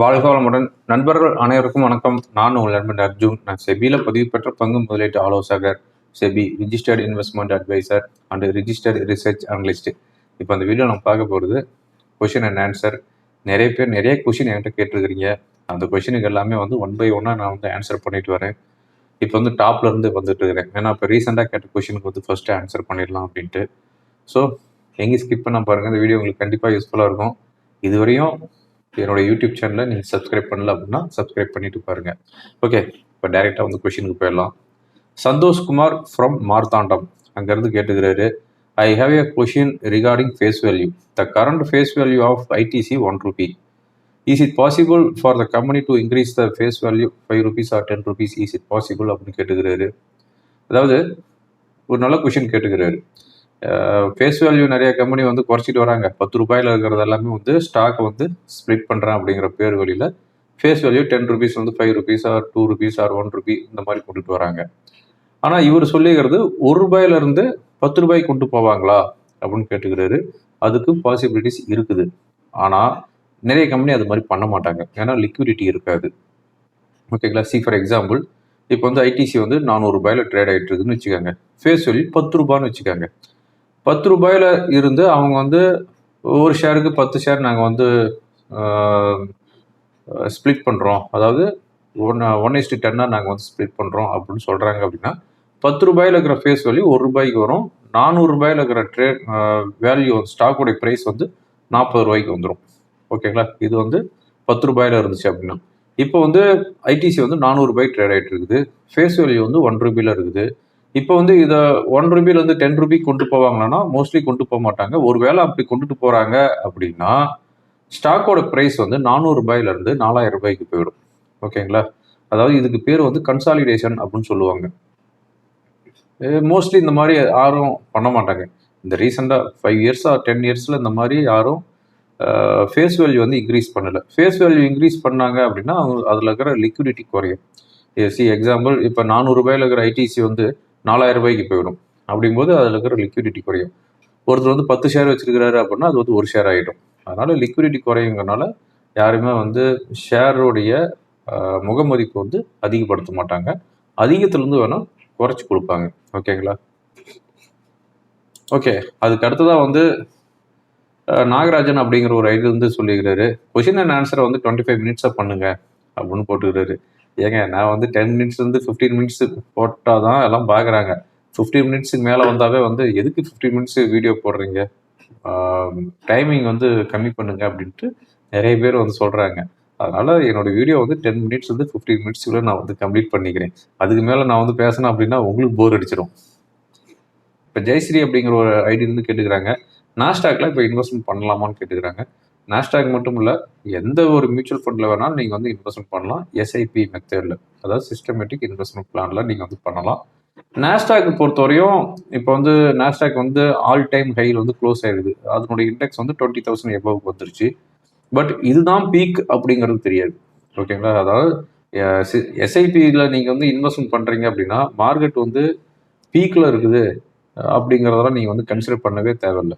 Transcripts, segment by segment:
வாழ்க வளமுடன். நண்பர்கள் அனைவருக்கும் வணக்கம். நான் உங்கள் நண்பன் அர்ஜுன். நான் செபியில் பதிவு பெற்ற பங்கு முதலீட்டு ஆலோசகர். SEBI registered investment adviser and registered research analyst இப்போ அந்த வீடியோ நம்ம பார்க்க போகிறது கொஷின் அண்ட் ஆன்சர் நிறைய பேர் நிறைய கொஷின் என்கிட்ட கேட்டிருக்கிறீங்க. அந்த கொஷினுக்கு எல்லாமே வந்து ஒன் பை ஒன்னாக நான் வந்து ஆன்சர் பண்ணிட்டு வரேன். இப்போ வந்து டாப்லேருந்து வந்துட்டு இருக்கிறேன். ஏன்னா இப்போ ரீசெண்டாக கேட்ட கொஷினுக்கு வந்து ஃபஸ்ட்டு ஆன்சர் பண்ணிடலாம் அப்படின்ட்டு. ஸோ எங்கேயும் ஸ்கிப் பண்ண பாருங்கள் இந்த வீடியோ உங்களுக்கு கண்டிப்பாக யூஸ்ஃபுல்லாக இருக்கும். இதுவரையும் என்னோட யூடியூப் சேனலை நீங்கள் சப்ஸ்கிரைப் பண்ணல அப்படின்னா சப்ஸ்கிரைப் பண்ணிட்டு பாருங்க. ஓகே இப்போ டைரெக்டாக வந்து கொஷினுக்கு போயிடலாம். சந்தோஷ்குமார் ஃப்ரம் மார்த்தாண்டம். அங்கேருந்து கேட்டுக்கிறாரு I have a question regarding face value the current face value of ITC one rupee is it possible for the company to increase the face value five rupees or ten rupees is it possible அப்படின்னு கேட்டுக்கிறாரு. அதாவது ஒரு நல்ல question கேட்டுக்கிறாரு. Face value நிறைய company வந்து குறைச்சிட்டு வராங்க. பத்து ரூபாயில் இருக்கிறது எல்லாமே வந்து ஸ்டாக் வந்து ஸ்ப்ளிட் பண்ணுறேன் அப்படிங்கிற பேர் வழியில் ஃபேஸ் வேல்யூ டென் ருபீஸ் வந்து five rupees or two rupees or one rupee இந்த மாதிரி கொண்டுட்டு வராங்க. ஆனால் இவர் சொல்லிக்கிறது ஒரு ரூபாயிலிருந்து பத்து ரூபாய்க்கு கொண்டு போவாங்களா அப்படின்னு கேட்டுக்கிறாரு. அதுக்கு பாசிபிலிட்டிஸ் இருக்குது. ஆனால் நிறைய கம்பெனி அது மாதிரி பண்ண மாட்டாங்க. ஏன்னா லிக்விடிட்டி இருக்காது. ஓகேங்களா சி ஃபார் எக்ஸாம்பிள் இப்போ வந்து ஐடிசி வந்து நானூறு ரூபாயில் ட்ரேட் ஆகிட்டு இருக்குதுன்னு வச்சுக்கோங்க. ஃபேஸ் வேல்யூ பத்து ரூபான்னு வச்சுக்கோங்க. பத்து ரூபாயில் இருந்து அவங்க வந்து ஒரு ஷேருக்கு பத்து ஷேர் நாங்கள் வந்து ஸ்ப்ளிட் பண்ணுறோம் அதாவது ஒன் ஒன் இஸ்டி டென்னாக நாங்கள் வந்து ஸ்ப்ளிட் பண்ணுறோம் அப்படின்னு சொல்கிறாங்க அப்படின்னா பத்து ரூபாயில் இருக்கிற ஃபேஸ் வேல்யூ ஒரு ரூபாய்க்கு வரும். நானூறு ரூபாயில் இருக்கிற ட்ரேட் வேல்யூ ஸ்டாக்குடைய ப்ரைஸ் வந்து நாற்பது ரூபாய்க்கு வந்துடும் ஓகேங்களா இது வந்து பத்து ரூபாயில் இருந்துச்சு அப்படின்னா. இப்போ வந்து ஐடிசி வந்து நானூறு ரூபாய் ட்ரேட் ஆகிட்டு இருக்குது. ஃபேஸ் வேல்யூ வந்து ஒன் ருபியில் இருக்குது. இப்போ வந்து இதை ஒன் ருபிலேருந்து டென் ருபி கொண்டு போவாங்கன்னா மோஸ்ட்லி கொண்டு போக மாட்டாங்க. ஒருவேளை அப்படி கொண்டுட்டு போகிறாங்க அப்படின்னா ஸ்டாக்கோட ப்ரைஸ் வந்து நானூறு ரூபாயிலேருந்து நாலாயிரம் ரூபாய்க்கு போயிடும். ஓகேங்களா? அதாவது இதுக்கு பேர் வந்து கன்சாலிடேஷன் அப்படின்னு சொல்லுவாங்க. மோஸ்ட்லி இந்த மாதிரி யாரும் பண்ண மாட்டாங்க. இந்த ரீசெண்டாக ஃபைவ் இயர்ஸாக டென் இயர்ஸில் இந்த மாதிரி யாரும் ஃபேஸ் வேல்யூ வந்து இன்க்ரீஸ் பண்ணலை. ஃபேஸ் வேல்யூ இன்க்ரீஸ் பண்ணாங்க அப்படின்னா அவங்க அதில் இருக்கிற லிக்விடிட்டி குறையும். சி எக்ஸாம்பிள் இப்போ நானூறுரூபாயில் இருக்கிற ஐடிசி வந்து நாலாயிரம் ரூபாய்க்கு போயிடும். அப்படிங்கும்போது அதில் இருக்கிற லிக்விடிட்டி குறையும். ஒருத்தர் வந்து பத்து ஷேர் வச்சிருக்கிறாரு அப்படின்னா அது வந்து ஒரு ஷேர் ஆகிடும் அதனால் லிக்விடிட்டி குறையுங்கிறனால யாருமே வந்து ஷேருடைய முகமதிப்பு வந்து அதிகப்படுத்த மாட்டாங்க. அதிகத்துலேருந்து வேணால் குறைச்சி கொடுப்பாங்க. ஓகேங்களா ஓகே அதுக்கு அடுத்ததாக வந்து நாகராஜன் அப்படிங்கிற ஒரு ஐடியில் வந்து சொல்லியிருக்கிறாரு. கொஷின் அண்ட் ஆன்சரை வந்து டுவெண்ட்டி ஃபைவ் மினிட்ஸாக பண்ணுங்க அப்படின்னு போட்டுக்கிறாரு ஏங்க நான் வந்து டென் மினிட்ஸ் வந்து ஃபிஃப்டீன் மினிட்ஸ் போட்டால் தான் எல்லாம் பார்க்குறாங்க ஃபிஃப்டீன் மினிட்ஸுக்கு மேலே வந்தாவே வந்து எதுக்கு ஃபிஃப்டீன் மினிட்ஸ் வீடியோ போடுறீங்க? டைமிங் வந்து கம்மி பண்ணுங்க அப்படின்ட்டு நிறைய பேர் வந்து சொல்கிறாங்க அதனால் என்னோட வீடியோ வந்து டென் மினிட்ஸ் வந்து ஃபிஃப்டீன் மினிட்ஸ்க்குள்ளே நான் வந்து கம்ப்ளீட் பண்ணிக்கிறேன். அதுக்கு மேலே நான் வந்து பேசினேன் அப்படின்னா உங்களுக்கு போர் அடிச்சிடும் இப்போ ஜெயஸ்ரீ அப்படிங்கிற ஒரு ஐடியிலேருந்து கேட்டுக்கிறாங்க. நாஸ்டாக்ல இப்போ இன்வெஸ்ட்மெண்ட் பண்ணலாமான்னு கேட்டுக்கிறாங்க. நாஸ்டாக் மட்டும் இல்லை எந்த ஒரு மியூச்சுவல் ஃபண்டில் வேணாலும் நீங்கள் வந்து இன்வெஸ்ட்மெண்ட் பண்ணலாம். எஸ்ஐபி மெத்தடில் அதாவது சிஸ்டமேட்டிக் இன்வெஸ்ட்மெண்ட் பிளானில் நீங்கள் வந்து பண்ணலாம். நாஸ்டாக் பொறுத்தவரையும் இப்போ வந்து நாஸ்டாக் வந்து ஆல் டைம் ஹையில் வந்து க்ளோஸ் ஆயிடுது. அதனுடைய இண்டெக்ஸ் வந்து டுவெண்ட்டி தௌசண்ட் எபவுக்கு வந்துருச்சு. பட் இதுதான் பீக் அப்படிங்கிறது தெரியாது. ஓகேங்களா அதாவது எஸ்ஐபியில் நீங்கள் வந்து இன்வெஸ்ட்மெண்ட் பண்ணுறீங்க அப்படின்னா மார்க்கெட் வந்து பீக்கில் இருக்குது. அப்படிங்கிறதெல்லாம் நீங்கள் வந்து கன்சிடர் பண்ணவே தேவையில்லை.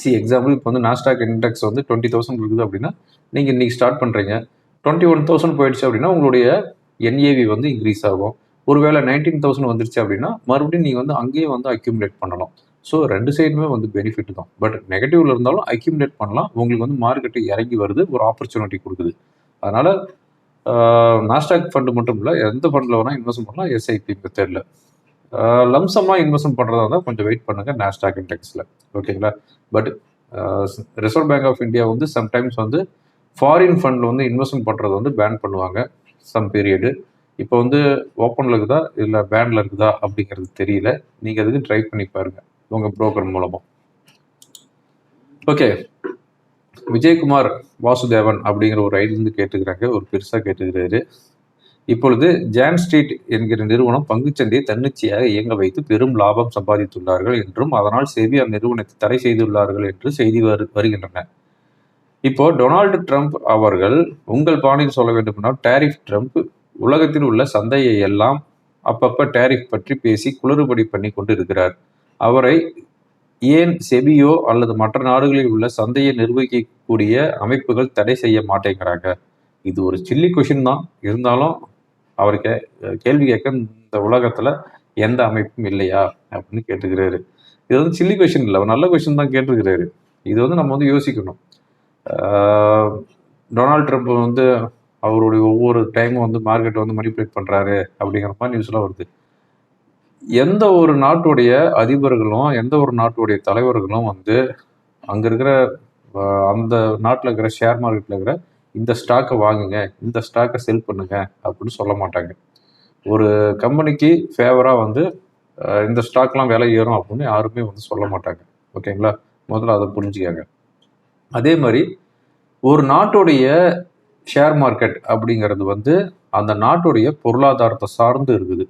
சி எக்ஸாம்பிள் இப்போ வந்து நாஸ்டாக் இண்டெக்ஸ் வந்து டுவெண்ட்டி தௌசண்ட் இருக்குது அப்படின்னா நீங்கள் இன்றைக்கி ஸ்டார்ட் பண்ணுறீங்க டுவெண்ட்டி ஒன் தௌசண்ட் போயிடுச்சு அப்படின்னா உங்களுடைய என்ஏவி வந்து இன்க்ரீஸ் ஆகும். ஒருவேளை நைன்டீன் தௌசண்ட் வந்துருச்சு அப்படின்னா மறுபடியும் நீங்கள் வந்து அங்கேயே வந்து அக்யூமுலேட் பண்ணலாம் ஸோ ரெண்டு சைடுமே வந்து பெனிஃபிட் தான். பட் நெகட்டிவ்ல இருந்தாலும் அக்யூமுலேட் பண்ணலாம். உங்களுக்கு வந்து மார்க்கெட்டு இறங்கி வருது ஒரு ஆப்பர்ச்சுனிட்டி கொடுக்குது. அதனால் நாஸ்டாக் ஃபண்டு மட்டும் இல்லை எந்த ஃபண்டில் வேணால் இன்வெஸ்ட் பண்ணலாம் எஸ்ஐபி மெத்தடில் லம்சமாக இன்வெஸ்ட்மெண்ட் பண்ணுறதா இருந்தால் கொஞ்சம் வெயிட் பண்ணுங்கள் நாஸ்டாக் இண்டெக்ஸில் ஓகேங்களா but Reserve Bank of India வந்து சம்டைம்ஸ் வந்து ஃபாரின் ஃபண்டில் வந்து இன்வெஸ்ட்மெண்ட் பண்ணுறது வந்து பேன் பண்ணுவாங்க. சம் பீரியடு இப்போ வந்து ஓப்பனில் இருக்குதா? இல்லை பேனில் இருக்குதா? அப்படிங்கிறது தெரியல. நீங்கள் அதுக்கு ட்ரை பண்ணி பாருங்கள் உங்கள் புரோக்கர் மூலமாக ஓகே விஜயகுமார் வாசுதேவன் அப்படிங்கிற ஒரு ஐடிலேருந்து கேட்டுக்கிறாங்க. ஒரு பெருசாக கேட்டுக்கிறாரு. இப்பொழுது ஜான் ஸ்ட்ரீட் என்கிற நிறுவனம் பங்குச்சந்தையை தன்னிச்சையாக இயங்க வைத்து பெரும் லாபம் சம்பாதித்துள்ளார்கள் என்றும் அதனால் செபி அந்நிறுவனத்தை தடை செய்துள்ளார்கள் என்று செய்தி வருகின்றன. இப்போ டொனால்டு ட்ரம்ப் அவர்கள் உங்கள் பாணியில் சொல்ல வேண்டுமென்றால் டேரிஃப் ட்ரம்ப் உலகத்தில் உள்ள சந்தையை எல்லாம் அப்பப்போ டேரிஃப் பற்றி பேசி குளறுபடி பண்ணி கொண்டு இருக்கிறார் அவரை ஏன் செபியோ அல்லது மற்ற நாடுகளில் உள்ள சந்தையை நிர்வகிக்கக்கூடிய அமைப்புகள் தடை செய்ய மாட்டேங்கிறாங்க? இது ஒரு சில்லி கொஷின் தான். இருந்தாலும் அவர் கே கேள்வி கேட்க இந்த உலகத்தில் எந்த அமைப்பும் இல்லையா அப்படின்னு கேட்டுக்கிறாரு. இது வந்து சில்லி கொஷின் இல்லை நல்ல கொஷின் தான் கேட்டிருக்கிறாரு இது வந்து நம்ம வந்து யோசிக்கணும். டொனால்ட் ட்ரம்ப் வந்து அவருடைய ஒவ்வொரு டைமும் வந்து மார்க்கெட் வந்து மணிப்புலேட் பண்ணுறாரு அப்படிங்கிற மாதிரி நியூஸ்லாம் வருது. எந்த ஒரு நாட்டுடைய அதிபர்களும் எந்த ஒரு நாட்டுடைய தலைவர்களும் வந்து அங்கே இருக்கிற அந்த நாட்டில் இருக்கிற ஷேர் மார்க்கெட்டில் இருக்கிற இந்த ஸ்டாக்கை வாங்குங்க இந்த ஸ்டாக்கை செல் பண்ணுங்க அப்படின்னு சொல்ல மாட்டாங்க. ஒரு கம்பெனிக்கு ஃபேவராக வந்து இந்த ஸ்டாக்லாம் விலை ஏறும் அப்படின்னு யாருமே வந்து சொல்ல மாட்டாங்க. ஓகேங்களா முதல்ல அதை புரிஞ்சுக்காங்க. அதே மாதிரி ஒரு நாட்டுடைய ஷேர் மார்க்கெட் அப்படிங்கிறது வந்து அந்த நாட்டுடைய பொருளாதாரத்தை சார்ந்து இருக்குது.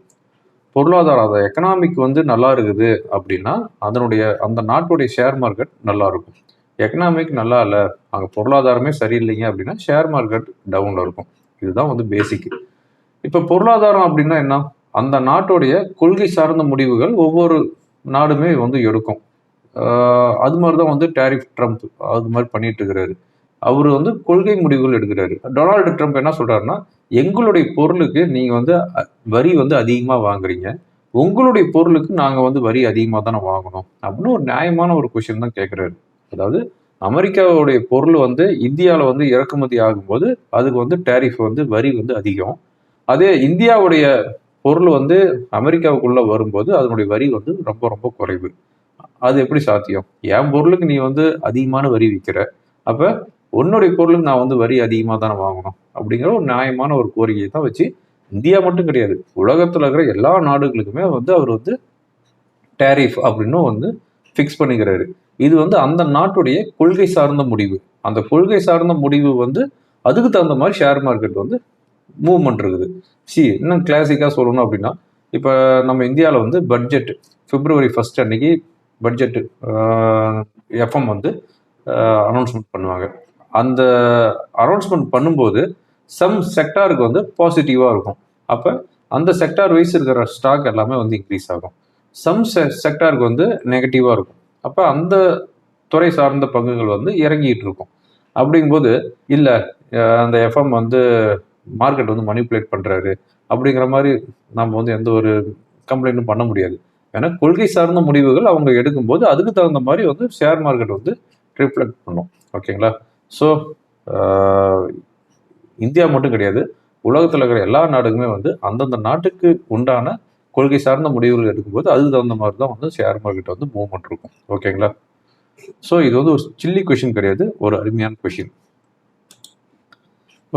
பொருளாதாரம் அந்த எக்கனாமிக் வந்து நல்லா இருக்குது அப்படின்னா அதனுடைய அந்த நாட்டுடைய ஷேர் மார்க்கெட் நல்லா இருக்கும். எக்கனாமிக் நல்லா இல்லை. அங்கே பொருளாதாரமே சரியில்லைங்க அப்படின்னா ஷேர் மார்க்கெட் டவுனில் இருக்கும். இதுதான் வந்து பேசிக் இப்போ பொருளாதாரம் அப்படின்னா என்ன? அந்த நாட்டுடைய கொள்கை சார்ந்த முடிவுகள் ஒவ்வொரு நாடுமே வந்து எடுக்கும். அது மாதிரி தான் வந்து டேரிஃப் ட்ரம்ப் அது மாதிரி பண்ணிட்டு இருக்கிறாரு. அவர் வந்து கொள்கை முடிவுகள் எடுக்கிறாரு. டொனால்டு ட்ரம்ப் என்ன சொல்றாருன்னா எங்களுடைய பொருளுக்கு நீங்க வந்து வரி வந்து அதிகமா வாங்குறீங்க. உங்களுடைய பொருளுக்கு நாங்க வந்து வரி அதிகமாக தானே வாங்கணும். அப்படின்னு ஒரு நியாயமான ஒரு கொஷின் தான் கேட்குறாரு அதாவது அமெரிக்காவுடைய பொருள் வந்து இந்தியாவில் வந்து இறக்குமதி ஆகும்போது அதுக்கு வந்து டேரிஃப் வந்து வரி வந்து அதிகம். அதே இந்தியாவுடைய பொருள் வந்து அமெரிக்காவுக்குள்ளே வரும்போது அதனுடைய வரி வந்து ரொம்ப ரொம்ப குறைவு. அது எப்படி சாத்தியம்? என் பொருளுக்கு நீ வந்து அதிகமான வரி விற்கிற அப்போ உன்னுடைய பொருளுக்கு நான் வந்து வரி அதிகமாக தானே வாங்கணும் அப்படிங்கிற ஒரு நியாயமான ஒரு கோரிக்கையை தான் வச்சு இந்தியா மட்டும் கிடையாது உலகத்தில் இருக்கிற எல்லா நாடுகளுக்குமே வந்து அவர் வந்து டேரிஃப் அப்படின்னு வந்து ஃபிக்ஸ் பண்ணிக்கிறாரு. இது வந்து அந்த நாட்டுடைய கொள்கை சார்ந்த முடிவு. அந்த கொள்கை சார்ந்த முடிவு வந்து அதுக்கு தகுந்த மாதிரி ஷேர் மார்க்கெட் வந்து மூவ்மெண்ட் இருக்குது. சி இன்னும் கிளாசிக்காக சொல்லணும் அப்படின்னா இப்போ நம்ம இந்தியாவில் வந்து பட்ஜெட் பிப்ரவரி ஃபஸ்ட் அன்னைக்கு பட்ஜெட்டு எஃப்எம் வந்து அனௌன்ஸ்மெண்ட் பண்ணுவாங்க. அந்த அனௌன்ஸ்மெண்ட் பண்ணும்போது சம் செக்டாருக்கு வந்து பாசிட்டிவாக இருக்கும். அப்போ அந்த செக்டார் வைஸ் இருக்கிற ஸ்டாக் எல்லாமே வந்து இன்க்ரீஸ் ஆகும். சம் செ செக்டாருக்கு வந்து நெகட்டிவாக இருக்கும். அப்போ அந்த துறை சார்ந்த பங்குகள் வந்து இறங்கிட்டு இருக்கும் அப்படிங்கும்போது இல்லை அந்த எஃப்எம் வந்து மார்க்கெட் வந்து மணிப்புலேட் பண்ணுறாரு அப்படிங்கிற மாதிரி நம்ம வந்து எந்த ஒரு கம்ப்ளைண்ட்டும் பண்ண முடியாது. ஏன்னா கொள்கை சார்ந்த முடிவுகள் அவங்க எடுக்கும்போது அதுக்கு தகுந்த மாதிரி வந்து ஷேர் மார்க்கெட் வந்து ரிஃப்ளெக்ட் பண்ணும். ஓகேங்களா ஸோ இந்தியா மட்டும் கிடையாது. உலகத்தில் இருக்கிற எல்லா நாடுகளுமே வந்து அந்தந்த நாட்டுக்கு உண்டான கொள்கை சார்ந்த முடிவுகள் எடுக்கும்போது அதுக்கு தகுந்த மாதிரி தான் வந்து ஷேர் மார்க்கெட் வந்து மூவ்மெண்ட் இருக்கும். ஓகேங்களா ஸோ இது வந்து ஒரு சில்லி கொஷின் கிடையாது ஒரு அருமையான கொஷின்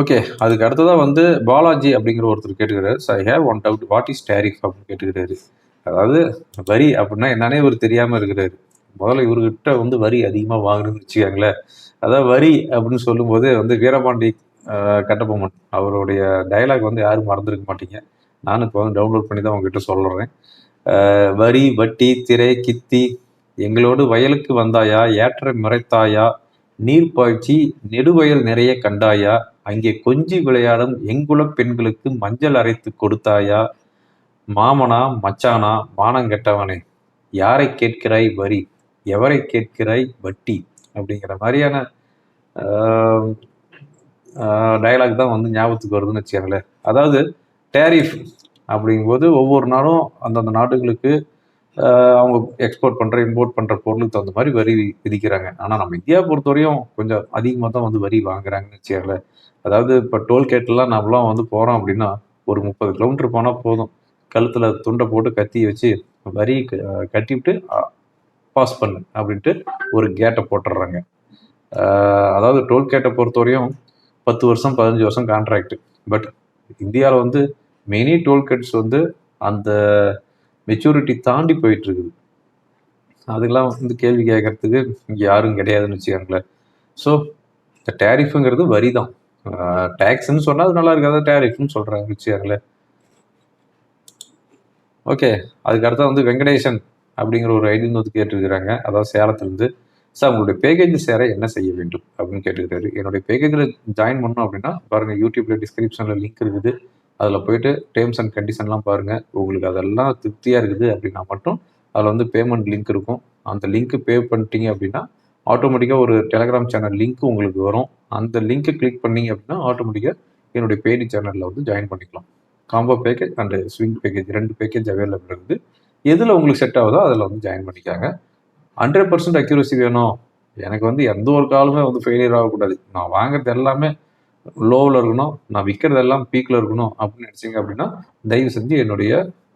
ஓகே அதுக்கு அடுத்ததாக வந்து பாலாஜி அப்படிங்கிற ஒருத்தர் கேட்டுக்கிறாரு. I have one doubt what is tariff அப்படின்னு கேட்டுக்கிறாரு. அதாவது வரி அப்படின்னா என்னன்னே இவர் தெரியாமல் இருக்கிறாரு. முதல்ல இவர்கிட்ட வந்து வரி அதிகமாக வாங்கணும்னு வச்சுக்காங்களேன். அதாவது வரி அப்படின்னு சொல்லும்போது வந்து வீரபாண்டி கட்டபொம்மன் அவருடைய டைலாக் வந்து யாரும் மறந்துருக்க மாட்டீங்க. நானும் இப்போ வந்து டவுன்லோட் பண்ணி தான் உங்ககிட்ட சொல்கிறேன் வரி வட்டி திரை கித்தி எங்களோடு வயலுக்கு வந்தாயா ஏற்ற முறைத்தாயா நீர் பாய்ச்சி நெடுவயல் நிறைய கண்டாயா அங்கே கொஞ்சி விளையாடும் எங்குல பெண்களுக்கு மஞ்சள் அரைத்து கொடுத்தாயா மாமனா மச்சானா மானங்கெட்டவனே யாரை கேட்கிறாய் வரி எவரை கேட்கிறாய் வட்டி அப்படிங்கிற மாதிரியான டயலாக் தான் வந்து ஞாபகத்துக்கு வருதுன்னு வச்சுக்கோங்களேன். அதாவது டேரிஃப் அப்படிங்கும்போது ஒவ்வொரு நாளும் அந்தந்த நாடுகளுக்கு அவங்க எக்ஸ்போர்ட் பண்ணுற இம்போர்ட் பண்ணுற பொருளுக்கு தகுந்த மாதிரி வரி விதிக்கிறாங்க. ஆனால் நம்ம இந்தியா பொறுத்தவரையும் கொஞ்சம் அதிகமாக தான் வந்து வரி வாங்குறாங்கன்னு வச்சுக்கல அதாவது இப்போ டோல்கேட்லாம் நம்மளாம் வந்து போகிறோம் அப்படின்னா ஒரு முப்பது கிலோமீட்டர் போனால் போதும். கழுத்தில் துண்டை போட்டு கத்தி வச்சு வரி கட்டிவிட்டு பாஸ் பண்ணு அப்படின்ட்டு ஒரு கேட்டை போட்டுடுறாங்க அதாவது டோல்கேட்டை பொறுத்தவரையும் பத்து வருஷம் பதினஞ்சு வருஷம் கான்ட்ராக்ட் பட் இந்தியாவில் வந்து மெனி டோல்கேட்ஸ் வந்து அந்த மெச்சூரிட்டி தாண்டி போயிட்டு இருக்குது அதுக்கெல்லாம் வந்து கேள்வி கேட்கறதுக்கு இங்கே யாரும் கிடையாதுன்னு வச்சுக்கோங்களேன். ஸோ இந்த டேரிஃபுங்கிறது வரி தான் டேக்ஸ்ன்னு சொன்னால் அது நல்லா இருக்காது. டேரிஃப்னு சொல்கிறாங்க வச்சுக்கோங்களேன். ஓகே அதுக்கு வந்து வெங்கடேசன் அப்படிங்கிற ஒரு ஐடி வந்து கேட்டிருக்கிறாங்க. அதாவது சேலத்துலேருந்து. சார் உங்களுடைய பேக்கேஜ் சேர என்ன செய்ய வேண்டும் அப்படின்னு கேட்டுக்கிட்டாரு. என்னுடைய பேக்கேஜில் ஜாயின் பண்ணோம் அப்படின்னா பாருங்கள் யூடியூப்ல டிஸ்கிரிப்ஷனில் லிங்க் இருக்குது. அதில் போயிட்டு டேர்ம்ஸ் அண்ட் கண்டிஷன்லாம் பாருங்கள் உங்களுக்கு அதெல்லாம் திருப்தியாக இருக்குது அப்படின்னா மட்டும் அதில் வந்து பேமெண்ட் லிங்க் இருக்கும். அந்த லிங்க்கு பே பண்ணிட்டீங்க அப்படின்னா ஆட்டோமேட்டிக்காக ஒரு டெலகிராம் சேனல் லிங்க் உங்களுக்கு வரும். அந்த லிங்க்கை கிளிக் பண்ணீங்க அப்படின்னா ஆட்டோமேட்டிக்காக என்னுடைய பெய்டு சேனலில் வந்து ஜாயின் பண்ணிக்கலாம். Combo package and swing package ரெண்டு பேக்கேஜ் அவைலபிள் இருக்குது. எதில் உங்களுக்கு செட் ஆகுதோ அதில் வந்து ஜாயின் பண்ணிக்காங்க. ஹண்ட்ரட் பர்சன்ட் அக்யூரசி வேணும். எனக்கு வந்து எந்த ஒரு காலுமே வந்து ஃபெயிலியர் ஆகக்கூடாது. நான் வாங்குறது எல்லாமே லோவில் இருக்கணும். நான் விற்கிறது எல்லாம் பீக்கில் இருக்கணும் அப்படின்னு நினச்சிங்க அப்படின்னா தயவு செஞ்சு என்னுடைய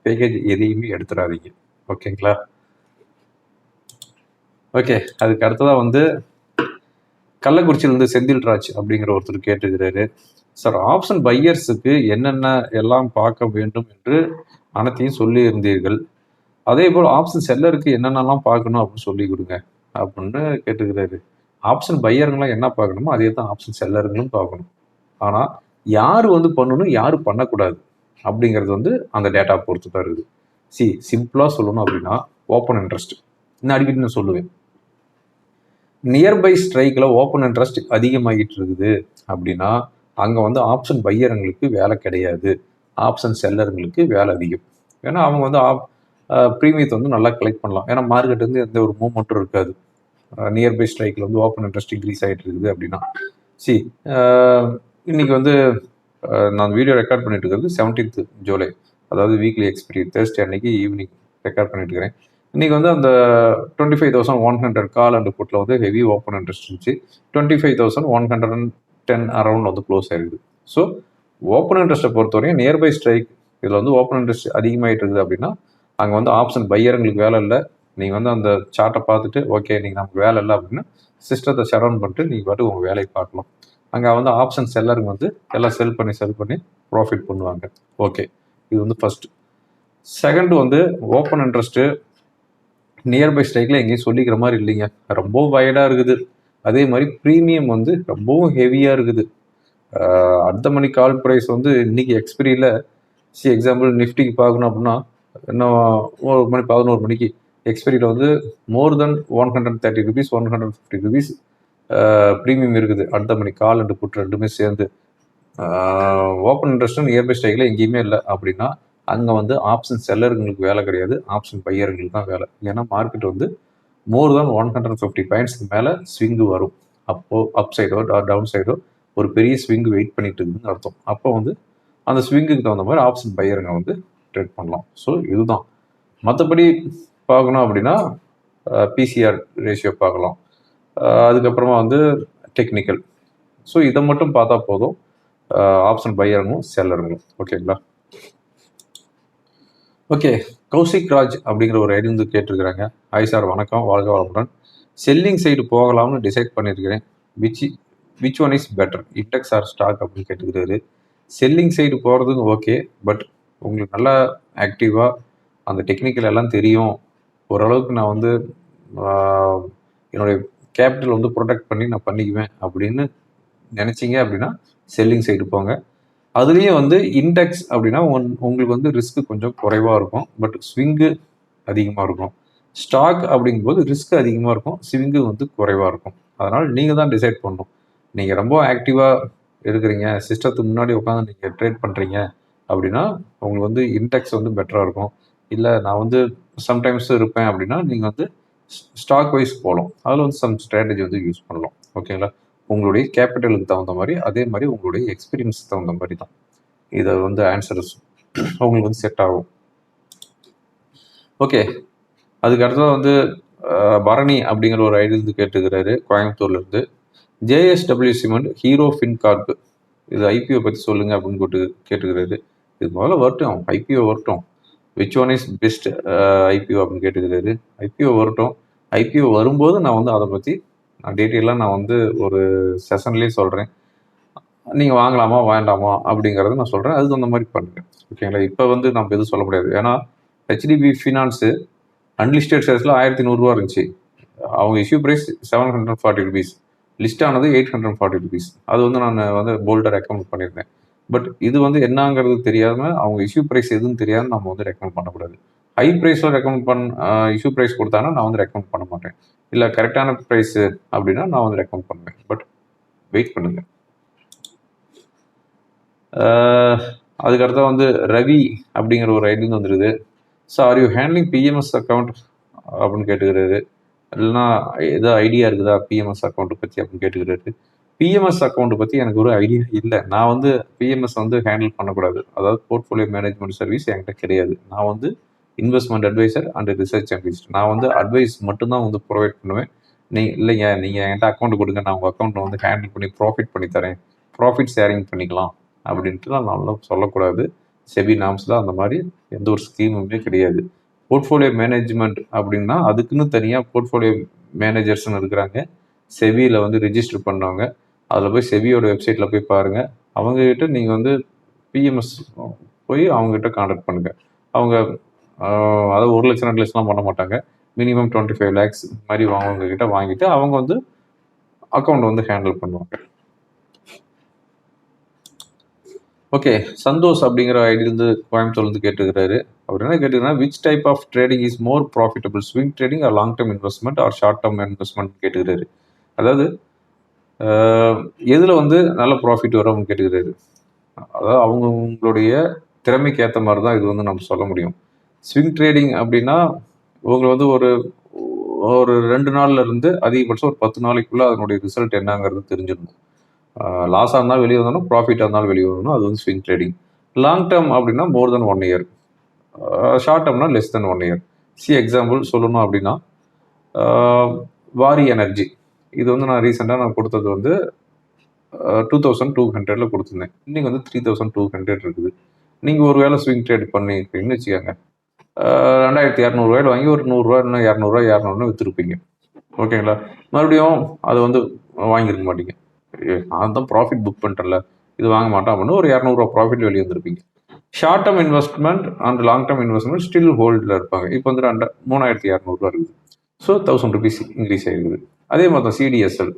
பேக்கேஜ் எதையுமே எடுத்துடாதீங்க. ஓகேங்களா? ஓகே அதுக்கு அடுத்ததாக வந்து கள்ளக்குறிச்சியிலேருந்து செந்தில் ராஜ் அப்படிங்கிற ஒருத்தர் கேட்டுக்கிறாரு சார் ஆப்ஷன் பையர்ஸுக்கு என்னென்ன எல்லாம் பார்க்க வேண்டும் என்று அனைத்தையும் சொல்லி இருந்தீர்கள் அதே போல் ஆப்ஷன் செல்லருக்கு என்னென்னலாம் பார்க்கணும் அப்படின்னு சொல்லி கொடுங்க அப்படின்னு கேட்டுக்கிறாரு. ஆப்ஷன் பையருங்களாம் என்ன பார்க்கணுமோ அதே தான் ஆப்ஷன் செல்லருங்களும் பார்க்கணும். ஆனால் யார் வந்து பண்ணணும் யார் பண்ணக்கூடாது அப்படிங்கிறது வந்து அந்த டேட்டா பொறுத்து தான் இருக்குது. சி சிம்பிளாக சொல்லணும் அப்படின்னா ஓப்பன் இன்ட்ரெஸ்ட் இன்னும் அடிக்கடி நான் சொல்லுவேன். நியர்பை ஸ்ட்ரைக்கில் ஓப்பன் இன்ட்ரெஸ்ட் அதிகமாகிட்டு இருக்குது அப்படின்னா அங்கே வந்து ஆப்ஷன் பையருங்களுக்கு வேலை கிடையாது. ஆப்ஷன் செல்லருங்களுக்கு வேலை அதிகம். ஏன்னா அவங்க வந்து ஆப் ப்ரீமியத்தை வந்து நல்லா கலெக்ட் பண்ணலாம். ஏன்னா மார்க்கெட் வந்து எந்த ஒரு மூவ்மெண்ட்டும் இருக்காது. நியர்பை ஸ்ட்ரைக்கில் வந்து ஓப்பன் இன்ட்ரெஸ்ட் இன்க்ரீஸ் ஆகிட்டு இருக்குது அப்படின்னா. சி இன்னைக்கு வந்து நான் வீடியோ ரெக்கார்ட் பண்ணிட்டு இருக்கிறது செவன்டீன்த் ஜூலை அதாவது வீக்லி எக்ஸ்பீரி தேர்ஸ்டே அன்னைக்கு ஈவினிங் ரெக்கார்ட் பண்ணிட்டு இருக்கிறேன். இன்றைக்கி வந்து அந்த twenty five thousand one hundred call and புட்டில் வந்து ஹெவி ஓப்பன் இன்ட்ரெஸ்ட் இருந்துச்சு. Twenty five thousand one hundred and ten around வந்து க்ளோஸ் ஆகிடுது ஸோ ஓப்பன் இன்ட்ரெஸ்ட்டை பொறுத்தவரையும் நியர்பை ஸ்ட்ரைக் இதில் வந்து ஓப்பன் இன்ட்ரெஸ்ட் அதிகமாகிட்டு இருக்குது அப்படின்னா அங்கே வந்து ஆப்ஷன் பையருங்களுக்கு வேலை இல்லை. நீங்கள் வந்து அந்த சார்ட்டை பார்த்துட்டு ஓகே நீங்கள் நமக்கு வேலை இல்லை அப்படின்னா சிஸ்டத்தை ஷரவுன் பண்ணிட்டு நீங்கள் பாட்டு உங்கள் வேலையை பார்க்கலாம். அங்கே வந்து ஆப்ஷன் செல்லருங்க வந்து எல்லாம் செல் பண்ணி செல் பண்ணி ப்ராஃபிட் பண்ணுவாங்க. ஓகே இது வந்து ஃபஸ்ட்டு செகண்ட் வந்து ஓப்பன் இன்ட்ரெஸ்ட்டு நியர்பை ஸ்ட்ரைக்கில் எங்கேயும் சொல்லிக்கிற மாதிரி இல்லைங்க. ரொம்ப வயடாக இருக்குது. அதே மாதிரி ப்ரீமியம் வந்து ரொம்பவும் ஹெவியாக இருக்குது. அடுத்த மணி கால் ப்ரைஸ் வந்து இன்னைக்கு எக்ஸ்பிரியில் சி எக்ஸாம்பிள் நிஃப்டிக்கு பார்க்கணும் அப்படின்னா இன்னும் ஒரு மணி பதினோரு மணிக்கு. எக்ஸ்பெரியில் வந்து more than one hundred thirty rupees one hundred fifty rupees premium இருக்குது. அடுத்த மணி கால் அண்டு புட்டு ரெண்டுமே சேர்ந்து. ஓப்பன் இன்ட்ரெஸ்ட்டும் நியர்பை ஸ்டைக்கில் எங்கேயுமே இல்லை அப்படின்னா அங்கே வந்து ஆப்ஷன் செல்லருங்களுக்கு வேலை கிடையாது. ஆப்ஷன் பையர்களுக்கு தான் வேலை. ஏன்னா மார்க்கெட் வந்து more than one hundred fifty பாயிண்ட்ஸ்க்கு மேலே ஸ்விங்கு வரும். அப்போது அப் சைடோ டவுன் சைடோ ஒரு பெரிய ஸ்விங்கு வெயிட் பண்ணிட்டு இருக்குதுன்னு அர்த்தம். அப்போ வந்து அந்த ஸ்விங்குக்கு தகுந்த மாதிரி ஆப்ஷன் பையருங்க வந்து ட்ரீட் பண்ணலாம். ஸோ இதுதான். மற்றபடி பார்க்கணும் அப்படின்னா பிசிஆர் ரேஷியோ பார்க்கலாம். அதுக்கப்புறமா வந்து டெக்னிக்கல் ஸோ இதை மட்டும் பார்த்தா போதும். ஆப்ஷன் பையருங்களும் செல்லருங்களும் ஓகேங்களா ஓகே கௌசிக் ராஜ் அப்படிங்கிற ஒரு ஐடி வந்து கேட்டிருக்கிறாங்க. ஹாய் சார் வணக்கம். வாழ்க வளமுடன். செல்லிங் சைடு போகலாம்னு டிசைட் பண்ணியிருக்கிறேன் which which one is better index or stock அப்படின்னு கேட்டுக்கிறாரு. செல்லிங் சைடு போகிறதுக்கு ஓகே பட் உங்களுக்கு நல்லா ஆக்டிவாக அந்த டெக்னிக்கல் எல்லாம் தெரியும். ஓரளவுக்கு நான் வந்து என்னுடைய கேபிட்டல் வந்து ப்ரொடெக்ட் பண்ணி நான் பண்ணிக்குவேன் அப்படின்னு நினச்சிங்க அப்படின்னா செல்லிங் சைடு போங்க. அதுலேயும் வந்து இண்டெக்ஸ் அப்படின்னா உன் உங்களுக்கு வந்து ரிஸ்க் கொஞ்சம் குறைவாக இருக்கும். பட் ஸ்விங்கு அதிகமாக இருக்கும். ஸ்டாக் அப்படிங்கும்போது ரிஸ்க் அதிகமாக இருக்கும். ஸ்விங்கு வந்து குறைவாக இருக்கும். அதனால் நீங்கள் தான் டிசைட் பண்ணணும். நீங்கள் ரொம்ப ஆக்டிவாக இருக்கிறீங்க. சிஸ்டத்துக்கு முன்னாடி உட்காந்து நீங்கள் ட்ரேட் பண்ணுறீங்க அப்படின்னா உங்களுக்கு வந்து இன்டெக்ஸ் வந்து பெட்டராக இருக்கும். இல்லை நான் வந்து சம்டைம்ஸ் இருப்பேன் அப்படின்னா நீங்கள் வந்து ஸ்டாக் வைஸ் போகலாம். அதில் வந்து சம் ஸ்ட்ராட்டஜி வந்து யூஸ் பண்ணலாம். ஓகேங்களா உங்களுடைய கேபிட்டலுக்கு தகுந்த மாதிரி அதே மாதிரி உங்களுடைய எக்ஸ்பீரியன்ஸ் தகுந்த மாதிரி தான். இதை வந்து ஆன்சர்ஸ் உங்களுக்கு வந்து செட் ஆகும். ஓகே அதுக்கு அடுத்தது வந்து பரணி அப்படிங்கிற ஒரு ஐடி வந்து கேட்டுக்கிறாரு கோயம்புத்தூர்லேருந்து. ஜேஎஸ்டபிள்யூ சிமெண்ட் ஹீரோ ஃபின்கார்ப் இது ஐபிஓ பற்றி சொல்லுங்கள் அப்படின்னு கேட்டு கேட்டுக்கிறாரு இது முதல்ல வரட்டும் ஐபிஓ வரட்டும். Which one is best IPO அப்படின்னு கேட்டுக்கிறாரு. ஐபிஓ வரட்டும். ஐபிஓ வரும்போது நான் வந்து அதை பற்றி நான் டீட்டெயிலாக நான் வந்து ஒரு செஷன்லேயே சொல்கிறேன் நீங்கள் வாங்கலாமா வேண்டாமா அப்படிங்கிறத நான் சொல்கிறேன் அதுக்கு அந்த மாதிரி பண்ணுங்கள் ஓகேங்களா இப்போ வந்து நம்ம எதுவும் சொல்ல முடியாது. ஏன்னா ஹெச்டிபி ஃபினான்ஸு அன்லிஸ்டட் ஷேர்ஸில் ஆயிரத்தி நூறுரூவா இருந்துச்சு. அவங்க issue price seven hundred forty rupees list ஆனது எயிட் ஹண்ட்ரட் ஃபார்ட்டி ருபீஸ் அது வந்து நான் வந்து போல்டர் ரெக்கமெண்ட் பண்ணியிருந்தேன். பட் இது வந்து என்னங்கிறது தெரியாமல் அவங்க இஷ்யூ ப்ரைஸ் எதுவும் தெரியாமல் நம்ம வந்து ரெக்கமெண்ட் பண்ணக்கூடாது. ஹை ப்ரைஸில் ரெக்கமெண்ட் பண்ண இஷ்யூ ப்ரைஸ் கொடுத்தாங்கன்னா நான் வந்து ரெக்கமெண்ட் பண்ண மாட்டேன். இல்லை கரெக்டான ப்ரைஸ் அப்படின்னா நான் வந்து ரெக்கமெண்ட் பண்ணுவேன். பட் வெயிட் பண்ணுங்கள் அதுக்கடுத்த வந்து ரவி அப்படிங்கிற ஒரு ஐடி வந்துடுது so are you handling PMS account அப்படின்னு கேட்டுக்கிறாரு. இல்லைன்னா ஏதோ ஐடியா இருக்குதா பிஎம்எஸ் அக்கௌண்ட்டை பற்றி அப்படின்னு கேட்டுக்கிறாரு. பிஎம்எஸ் அக்கௌண்ட் பற்றி எனக்கு ஒரு ஐடியா இல்லை. நான் வந்து பிஎம்எஸ் வந்து ஹேண்டில் பண்ணக்கூடாது. அதாவது போர்ட்ஃபோலியோ மேனேஜ்மெண்ட் சர்வீஸ் என்கிட்ட கிடையாது. நான் வந்து investment adviser and research analyst நான் வந்து அட்வைஸ் மட்டும்தான் வந்து ப்ரொவைட் பண்ணுவேன். நீ இல்லைங்க நீங்கள் என்கிட்ட அக்கௌண்ட் கொடுங்க. நான் உங்கள் அக்கௌண்ட்டை வந்து ஹேண்டில் பண்ணி ப்ராஃபிட் பண்ணி தரேன். ப்ராஃபிட் ஷேரிங் பண்ணிக்கலாம் அப்படின்ட்டுலாம் நல்லா சொல்லக்கூடாது. செபி நாம்ஸில் அந்த மாதிரி எந்த ஒரு ஸ்கீமுமே கிடையாது. போர்ட்ஃபோலியோ மேனேஜ்மெண்ட் அப்படின்னா அதுக்குன்னு தனியாக போர்ட்ஃபோலியோ மேனேஜர்ஸ்னு இருக்கிறாங்க. செவியில் வந்து ரிஜிஸ்டர் பண்ணவங்க. அதில் போய் செபியோட வெப்சைட்டில் போய் பாருங்கள் அவங்கக்கிட்ட நீங்கள் வந்து பிஎம்எஸ் போய் அவங்ககிட்ட காண்டாக்ட் பண்ணுங்கள் அவங்க அதாவது ஒரு லட்சம் ரெண்டு லட்சம்லாம் பண்ண மாட்டாங்க. மினிமம் டுவெண்ட்டி ஃபைவ் லேக்ஸ் மாதிரி வாங்கவங்க கிட்ட வாங்கிட்டு அவங்க வந்து அக்கௌண்ட் வந்து ஹேண்டில் பண்ணுவாங்க. ஓகே சந்தோஷ் அப்படிங்கிற ஐடியிலேருந்து கோயம்புத்தூர்லேருந்து கேட்டுக்கிறாரு. அவர் என்ன கேட்டுக்கிறா which type of trading is more profitable swing trading or long term investment or short term investment கேட்டுக்கிறாரு. அதாவது எதில் வந்து நல்ல ப்ராஃபிட் வரும்னு கேட்டுக்கிறாரு? அதாவது அவங்கவுங்களுடைய திறமைக்கு ஏற்ற மாதிரி தான் இது வந்து நம்ம சொல்ல முடியும். ஸ்விங் ட்ரேடிங் அப்படின்னா உங்களை வந்து ஒரு ஒரு ரெண்டு நாள்ல இருந்து அதிகபட்சம் ஒரு பத்து நாளைக்குள்ள அதனுடைய ரிசல்ட் என்னங்கிறது தெரிஞ்சிடணும். லாஸாக இருந்தாலும் வெளியே வந்தாலும் ப்ராஃபிட்டாக இருந்தாலும் வெளியே வரணும் அது வந்து ஸ்விங் ட்ரேடிங் லாங் டேர்ம் அப்படின்னா more than one year short டேர்ம்னா less than one year see example சொல்லணும் அப்படின்னா வாரி எனர்ஜி இது வந்து நான் ரீசெண்டாக நான் கொடுத்தது வந்து டூ தௌசண்ட் டூ ஹண்ட்ரட்ல கொடுத்துருந்தேன். இன்றைக்கி வந்து த்ரீ தௌசண்ட் டூ ஹண்ட்ரட் இருக்குது. நீங்கள் ஒரு வேளை ஸ்விங் ட்ரேட் பண்ணியிருக்கீங்கன்னு வச்சுக்கோங்க. ரெண்டாயிரத்தி இரநூறுவாயில் வாங்கி ஒரு நூறுரூவா இன்னும் இரநூறுவா இரநூறுன்னு விற்றுருப்பீங்க ஓகேங்களா? மறுபடியும் அதை வந்து வாங்கியிருக்க மாட்டீங்க. நான் தான் ப்ராஃபிட் புக் பண்ணிட்டேன்ல. இது வாங்க மாட்டேன் அப்படின்னு ஒரு இரநூறுவா ப்ராஃபிட் வெளியே வந்திருப்பீங்க. Short term investment and long term investment still ஹோல்டில் இருப்பாங்க. இப்போ வந்து ரெண்டு மூணாயிரத்தி இரநூறுவா இருக்குது. ஸோ தௌசண்ட் ருபீஸ் இன்க்ரீஸ் ஆகிருக்குது அதே மாதிரி தான் சிடிஎஸ்எல்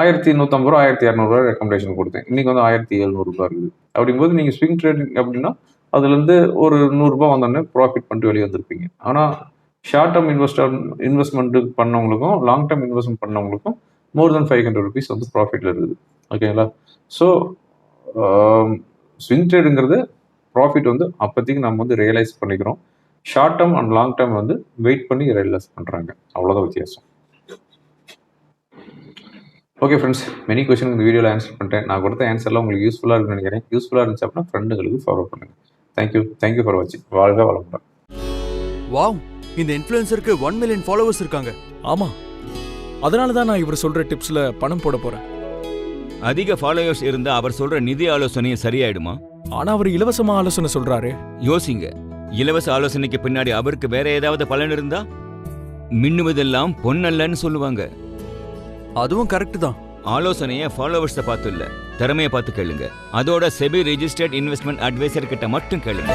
ஆயிரத்தி நூற்றம்பது ரூபா ஆயிரத்தி இரநூறுவா ரெக்கமெண்டேஷன் கொடுத்தேன். இன்னைக்கு வந்து ஆயிரத்தி எழுநூறுபா இருக்குது. அப்படிங்கும்போது நீங்கள் ஸ்விங் ட்ரேடிங் அப்படின்னா அதுலேருந்து ஒரு நூறுரூபா வந்தோடனே ப்ராஃபிட் பண்ணிட்டு வெளியே வந்திருப்பீங்க. ஆனால் ஷார்ட் டேர்ம் இன்வெஸ்டர் இன்வெஸ்ட்மெண்ட்டு பண்ணவங்களுக்கும் long term investment பண்ணவங்களுக்கும் more than five hundred rupees வந்து ப்ராஃபிட்டில் இருக்குது. ஓகேங்களா ஸோ ஸ்விங் ட்ரேடுங்கிறது ப்ராஃபிட் வந்து அப்போதைக்கு நம்ம வந்து ரியலைஸ் பண்ணிக்கிறோம். Short term and long term வந்து வெயிட் பண்ணி ரியலைஸ் பண்ணுறாங்க அவ்வளோதான் வித்தியாசம். ஓகே ஃப்ரெண்ட்ஸ் மெனி கொஸ்டின் இந்த வீடியோவில் ஆன்சர் பண்ணிட்டேன். நான் கொடுத்த ஆன்சர்லாம் உங்களுக்கு யூஸ்ஃபுல்லாக இருக்குன்னு நினைக்கிறேன். யூஸ்ஃபுல்லாக இருந்துச்சு அப்படின்னா ஃப்ரெண்டுங்களுக்கு ஃபாலோ பண்ணுங்கள் thank you thank you for வாட்சிங் வாழ்க வளமுடன். வாவ் இந்த இன்ஃப்ளூயன்சருக்கு ஒன் மில்லியன் ஃபாலோவர்ஸ் இருக்காங்க. ஆமா. அதனால தான் நான் இவர் சொல்ற டிப்ஸ்ல பணம் போட போறேன். அதிக ஃபாலோயர்ஸ் இருந்தா அவர் சொல்ற நிதி ஆலோசனையும் சரியாயிடுமா? ஆனா அவர் இலவசமா ஆலோசனை சொல்றாரு. யோசிங்க. இலவச ஆலோசனைக்கு பின்னாடி அவருக்கு வேற ஏதாவது பலன் இருந்தா? மின்னுவதெல்லாம் பொன்னல்லன்னு சொல்லுவாங்க. அதுவும் கரெக்ட் தான். ஆலோசனைய ஃபாலோவர்ஸை பார்த்து இல்ல திறமையை பார்த்து கேளுங்க. அதோட செபி ரிஜிஸ்டர்ட் இன்வெஸ்ட்மெண்ட் அட்வைசர் கிட்ட மட்டும் கேளுங்க.